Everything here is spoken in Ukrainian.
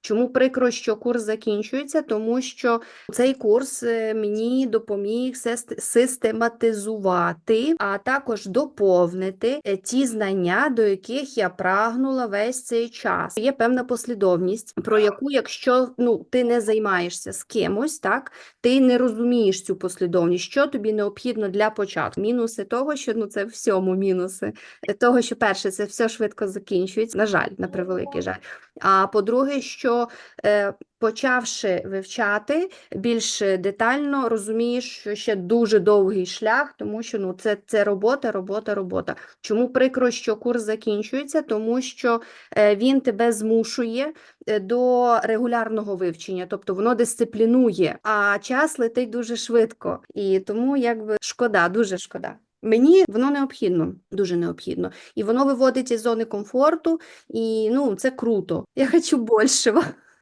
Чому прикро, що курс закінчується? Тому що цей курс е, мені допоміг систематизувати, а також доповнити е, ті знання, до яких я прагнула весь цей час. Є певна послідовність, про яку, якщо ну ти не займаєшся з кимось, так ти не розумієш цю послідовність, що тобі необхідно для початку. Мінуси того, що ну це всьому мінуси. Е, Того, що перше, це все швидко закінчується. На жаль, на превеликий жаль. А по-друге, що е, почавши вивчати більш детально, розумієш, що ще дуже довгий шлях, тому що ну це, це робота, робота, робота. Чому прикро, що курс закінчується? Тому що е, він тебе змушує е, до регулярного вивчення, тобто воно дисциплінує, а час летить дуже швидко. І тому якби шкода, дуже шкода. Мені воно необхідно, дуже необхідно. І воно виводить із зони комфорту, і ну це круто. Я хочу більшого.